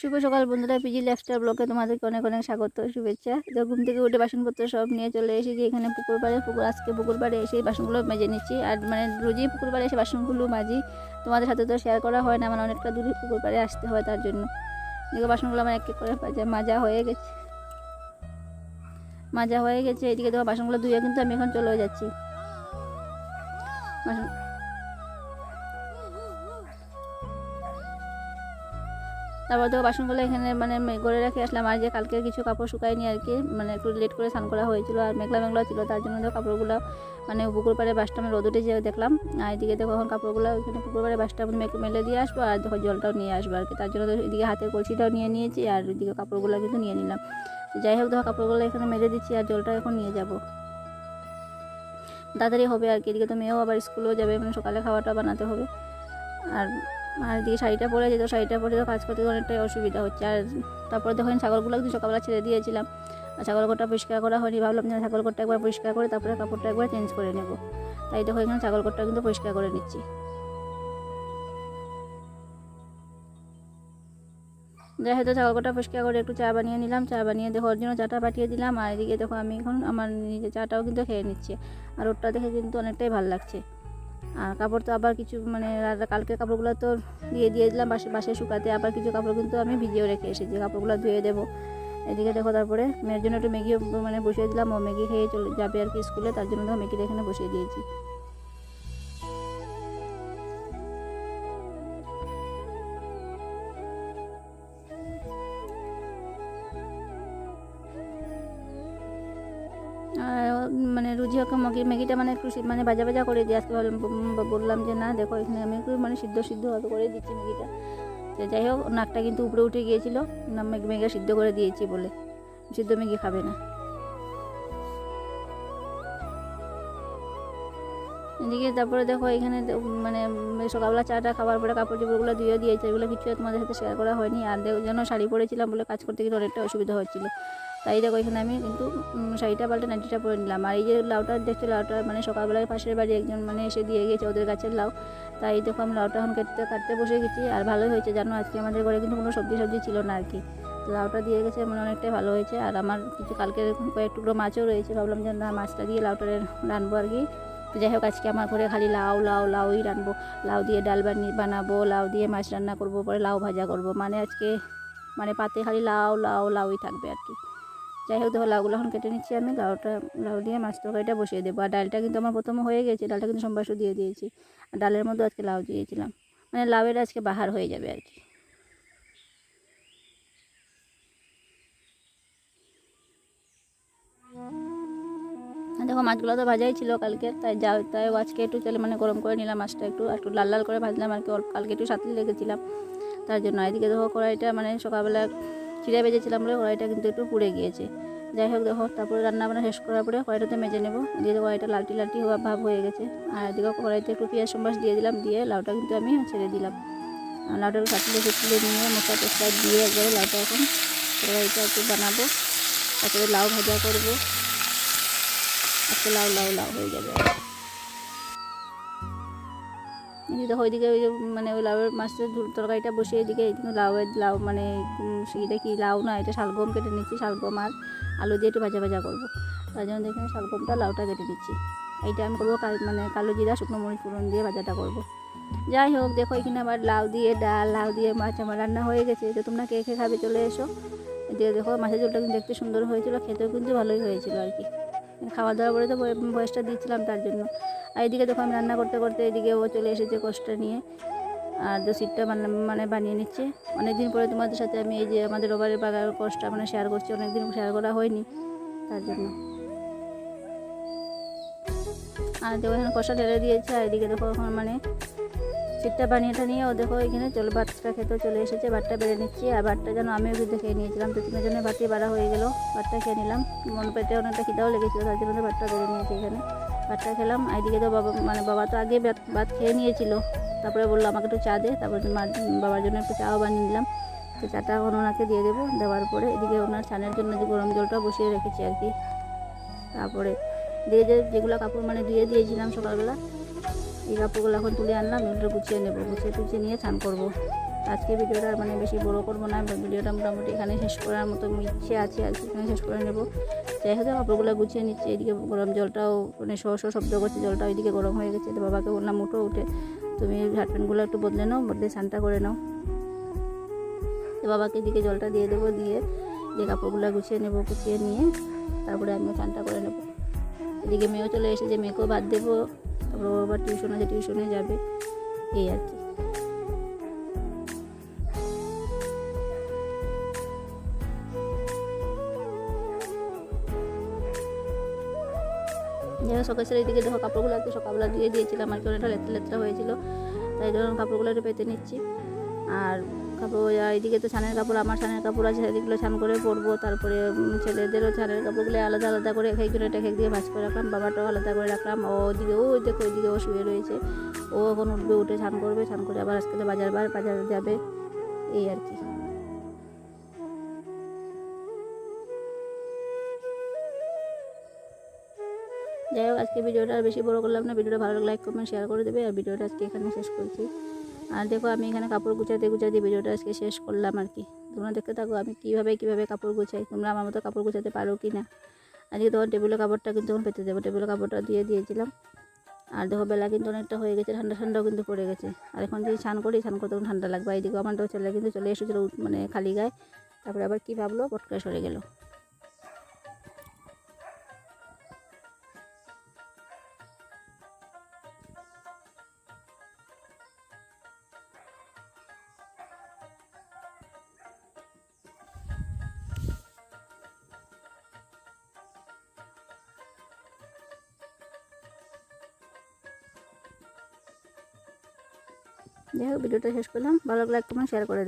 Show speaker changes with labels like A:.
A: শুভ সকাল বন্ধুরা PG lifestyle ব্লগে তোমাদেরকে অনেক অনেক স্বাগত, শুভেচ্ছা। তো ঘুম থেকে উঠে বাসনপত্র সব নিয়ে চলে এসেছি এখানে পুকুর পাড়ে। পুকুর, আজকে পুকুর পাড়ে এসে বাসনগুলো মেজে নিচ্ছি। আর মানে রোজই পুকুর পাড়ে এসে বাসনগুলো মাজি। তোমাদের সাথে তো শেয়ার করা হয় না আমার অনেকটা দূরে পুকুর পাড়ে আসতে হয় তার জন্য। দেখো বাসনগুলো আমার এক এক করে মাজা হয়ে গেছে। মাজা হয়ে গেছে, এদিকে দেখো বাসনগুলো ধুয়ে কিন্তু আমি এখন চলে যাচ্ছি। তারপর তো বাসনগুলো এখানে মানে গড়ে রেখে আসলাম। আর যে কালকে কিছু কাপড় শুকায়নি আর কি মানে একটু লেট করে স্নান করা হয়েছিল আর মেঘলা মেঘলা ছিল, তার জন্য তো কাপড়গুলো মানে পুকুর পাড়ে বাসটা আমি রোদে যে দেখলাম। আর এদিকে দেখো এখন কাপড়গুলো ওইখানে পুকুর পাড়ে বাসটা আমি মেলে দিয়ে আসব আর দেখো জলটাও নিয়ে আসব আর কি। তার জন্য তো এদিকে হাতের কলসিটাও নিয়ে নিয়েছি আর এদিকে কাপড়গুলো কিন্তু নিয়ে নিলাম। যাই হোক দেখো কাপড়গুলো এখানে মেলে দিচ্ছি আর জলটা এখন নিয়ে যাব। তাড়াতাড়ি হবে আর কি, এদিকে তো মেয়েও আবার স্কুলেও যাবে মানে সকালে খাওয়াটা বানাতে হবে। আর আর এদিকে শাড়িটা পরে যেত শাড়িটা পরে তো কাজ করতে অনেকটাই অসুবিধা হচ্ছে। আর তারপরে দেখেন ছাগলগুলো কিন্তু সকালবেলা ছেড়ে দিয়েছিলাম। আর ছাগল ঘরটা পরিষ্কার করা হয়নি, ভাবলাম যে ঘরটা একবার পরিষ্কার করে, তারপরে কাপড়টা একবার চেঞ্জ করে নেব। তাই দেখো এখানে ঘরটা কিন্তু পরিষ্কার করে নিচ্ছি। যাই হয়তো ছাগল ঘরটা পরিষ্কার করে একটু চা বানিয়ে নিলাম। চা বানিয়ে দেখো ওর জন্য চাটা পাঠিয়ে দিলাম। আর এদিকে দেখো, আমি এখন আমার নিজে চাটাও কিন্তু খেয়ে নিচ্ছি। আর ওরটা দেখে কিন্তু অনেকটাই ভালো লাগছে। আর কাপড় তো আবার কিছু মানে কালকে কাপড়গুলো তো দিয়ে দিয়ে দিলাম বাসে বাসে শুকাতে আবার কিছু কাপড় কিন্তু আমি ভিজিয়েও রেখে এসেছি, কাপড়গুলো ধুয়ে দেবো। এদিকে দেখো তারপরে মেয়ের জন্য একটু ম্যাগিও মানে বসিয়ে দিলাম, ও ম্যাগি খেয়ে চলে যাবে আর কি স্কুলে, তার জন্য দেখো ম্যাগিটা এখানে বসিয়ে দিয়েছি। মানে রুজি ওকে ম্যাগি ম্যাগিটা মানে একটু মানে ভাজা ভাজা করে দিয়ে আজকে বললাম যে না, দেখো এখানে আমি একটু মানে সিদ্ধ সিদ্ধ ভাবে করে দিচ্ছি ম্যাগিটা। তো যাই হোক, নাকটা কিন্তু উপরে উঠে গিয়েছিল, না, ম্যাগি, ম্যাগিটা সিদ্ধ করে দিয়েছি বলে। সিদ্ধ ম্যাগি খাবে না। এদিকে তারপরে দেখো এখানে মানে সকালবেলা চাটা খাওয়ার পরে কাপড় চোপড়গুলো ধুয়ে দিয়েছে, এগুলো কিছু তোমাদের সাথে শেয়ার করা হয়নি। আর যেন শাড়ি পরেছিলাম বলে কাজ করতে গিয়ে অনেকটা অসুবিধা হচ্ছিল। তাই দেখো এখানে আমি কিন্তু শাড়িটা, পাল্টে নাইটিটা পরে নিলাম। আর এই যে লাউটা দেখছ, লাউটা মানে সকালবেলায় পাশের বাড়ি একজন মানে এসে দিয়ে গেছে ওদের গাছের লাউ। তাই দেখো আমি লাউটা এখন কাটতে কাটতে বসে গেছি। আর ভালোই হয়েছে, জানো? আজকে আমাদের ঘরে কিন্তু কোনো সবজি সবজি ছিল না আর কি। লাউটা দিয়ে গেছে মানে অনেকটাই ভালো হয়েছে। আর আমার কিছু কালকের কয়েক টুকরো মাছও রয়েছে। ভাবলাম যে না, মাছটা দিয়ে লাউটা রানবো আর কি। যাই হোক, আজকে আমার ঘরে খালি লাউ লাউ, লাউই রানবো লাউ দিয়ে ডাল বানি, বানাবো, লাউ দিয়ে মাছ রান্না করব, পরে লাউ ভাজা করব। মানে আজকে মানে পাতে খালি লাউ লাউ, লাউই থাকবে আর কি। যাই হোক দেখো লাউগুলো এখন কেটে নিচ্ছি আমি, লাউটা, লাউ দিয়ে মাছ তরকারিটা বসিয়ে দেবো। আর ডালটা কিন্তু আমার প্রথমে হয়ে গেছে, ডালটা কিন্তু সোমবারও দিয়ে দিয়েছি। আর ডালের মধ্যে আজকে লাউ দিয়েছিলাম। মানে লাউয়ের আজকে বাহার হয়ে যাবে আর কি। দেখো মাছগুলো তো ভাজাই ছিল কালকে, তাই যা, তাই আজকে একটু তেলে মানে গরম করে নিলাম মাছটা একটু একটু লাল লাল করে ভাজলাম আর কি কালকে একটু সাঁতলে রেখেছিলাম। তার জন্য এদিকে দেখো কড়াইটা মানে সকালবেলা চিড়ে ভেজেছিলাম বলে কড়াইটা কিন্তু একটু পুড়ে গিয়েছে। যাই হোক দেখো, তারপরে রান্না বান্না শেষ করার পরে কড়াইটাতে মেজে নেব। দিয়ে কড়াইটা লালটি লালটি হওয়া ভাব হয়ে গেছে। আর এদিকে কড়াইতে একটু পেঁয়াজ সম্বাস দিয়ে দিলাম, দিয়ে লাউটা কিন্তু আমি ছেড়ে দিলাম। আর লাউটা একটু সাঁতলে ফুটলে নিয়ে মশলা টসলা দিয়ে একবারে লাউটা এখন কড়াইটা একটু বানাবো। তারপরে লাউ ভাজা করব। আজকে লাউ লাউ লাউ হয়ে যাবে। ওইদিকে ওই যে মানে ওই লাউয়ের মাছের তরকারিটা বসিয়ে এদিকে এইদিকে লাউয়ের লাউ মানে সেটা কি লাউ না, এটা শালগম কেটে নিচ্ছি, শালগম আর আলু দিয়ে একটু ভাজা ভাজা করব। তার জন্য দেখে শালগমটা, লাউটা কেটে নিচ্ছি এইটা আমি করব কাল মানে কালো জিরা, শুকনো মরিচ ফোড়ন দিয়ে ভাজাটা করব। যাই হোক, দেখো এখানে আবার লাউ দিয়ে ডাল, লাউ দিয়ে মাছ আমার রান্না হয়ে গেছে। তো তোমরা কে কে খাবে চলে এসো। এদিকে দেখো মাছের ঝোলটা কিন্তু দেখতে সুন্দর হয়েছিল, খেতেও কিন্তু ভালোই হয়েছিল আর কি। খাওয়া দাওয়া করে তো বয়সটা দিচ্ছিলাম তার জন্য। আর এদিকে দেখো আমি রান্না করতে করতে এদিকে ও চলে এসেছে কষ্টটা নিয়ে। আর যে সিটটা মানে মানে বানিয়ে নিচ্ছে। অনেকদিন পরে তোমাদের সাথে আমি এই যে আমাদের ওভারের বাগার কষ্টটা মানে শেয়ার করছি, অনেকদিন শেয়ার করা হয়নি তার জন্য। আর দেখো এখানে কষা ঢেলে দিয়েছে, আর এদিকে দেখো এখন মানে সিটটা বানিয়ে টানিয়ে ও দেখো এখানে চলে ভাতটা খেতেও চলে এসেছে, ভাতটা বেড়ে নিচ্ছি। আর ভাতটা যেন আমিও কিন্তু খেয়ে নিয়েছিলাম, তো তিনের জন্য ভাতই বাড়া হয়ে গেল, ভাতটা খেয়ে নিলাম। মন পেটে অনেকটা খিদাও লেগেছিলো, তার জন্য ভাতটা বেড়ে নিয়েছি এখানে। ভাতটা খেলাম, এদিকে তো বাবা মানে বাবা তো আগে ভাত খেয়ে নিয়েছিল। তারপরে বলল, আমাকে একটু চা দে। তারপরে বাবার জন্য একটু চাও বানিয়ে নিলাম। তো চাটা এখন ওনাকে দিয়ে দেবো, দেওয়ার পরে এদিকে ওনার ছানের জন্য যে গরম জলটা বসিয়ে রেখেছি আর কি। তারপরে দিয়ে যে, যেগুলো কাপড় মানে দিয়ে দিয়েছিলাম সকালবেলা, এই কাপড়গুলো এখন তুলে আনলাম, এগুলো গুছিয়ে নেব, গুছিয়ে টুছিয়ে নিয়ে স্নান করব। আজকে ভিডিওটা মানে বেশি বড় করব না ভিডিওটা মোটামুটি এখানে শেষ করার মতো ইচ্ছে আছে আজকে এখানে শেষ করে নেব। যাই হোক কাপড়গুলো গুছিয়ে নিচ্ছে, এদিকে গরম জলটাও মানে শো শো শব্দ করছে জলটা ওইদিকে গরম হয়ে গেছে। তো বাবাকে বললাম, উঠো, উঠে। তুমি হাট প্যান্টগুলো একটু বদলে নাও, বদলে স্নানটা করে নাও। তো বাবাকে এদিকে জলটা দিয়ে দেবো, দিয়ে যে কাপড়গুলো গুছিয়ে নেব, গুছিয়ে নিয়ে তারপরে আমিও স্নানটা করে নেব। এদিকে মেয়েও চলে এসেছে, মেয়েকেও বাদ দেবো। তারপরে আবার টিউশন আছে, টিউশনে যাবে। এই আর কি। যাই সকাল এদিকে দেখো কাপড়গুলো একটু সকালবেলা দিয়ে দিয়েছিলাম, আর কি অনেকটা লেত্রা লেত্রা হয়েছিল, তাই জন্য কাপড়গুলো একটু পেতে নিচ্ছি। আর কাপড় এদিকে তো ছানের কাপড়, আমার ছানের কাপড় আছে সেদিকগুলো ছান করে পরবো, তারপরে ছেলেদেরও ছানের কাপড়গুলো আলাদা আলাদা করে এক একজন এটা এক দিয়ে ভাজ করে রাখলাম, বাবাটাও আলাদা করে রাখলাম, ও ওদিকে, ও ওই দেখো ওইদিকে ও শুয়ে রয়েছে, ও এখন উঠবে, উঠে ছান করবে, ছান করে আবার আজকে বাজার বার, বাজারে যাবে, এই আর কি। যাই হোক, আজকে ভিডিওটা আর বেশি বড় করলাম না। ভিডিওটা ভালো লাইক কমেন্ট শেয়ার করে দেবে। আর ভিডিওটা আজকে এখানে শেষ করছি। আর দেখো, আমি এখানে কাপড় গুছাতে গুছাতে ভিডিওটা আজকে শেষ করলাম আর কি। তোমরা দেখতে থাকো, আমি কীভাবে কীভাবে কাপড় গুছাই, তোমরা আমার মতো কাপড় গুছাতে পারো কি না? আজকে তখন টেবিলের কাপড়টা কিন্তু তখন পেতে দেবো। টেবিলের কাপড়টা দিয়ে দিয়েছিলাম। আর দেখো, বেলা কিন্তু অনেকটা হয়ে গেছে, ঠান্ডা ঠান্ডাও কিন্তু পড়ে গেছে। আর এখন যদি স্নান করি, স্নান করতে ঠান্ডা লাগবে। এইদিকে আমার তো ছেলে কিন্তু চলে এসেছিল মানে খালি গায়ে। তারপরে আবার কী ভাবলো, পটকা সরে গেলো। যাই হোক ভিডিওটা শেষ করলাম ভালো লাগলে কমেন্ট শেয়ার করে।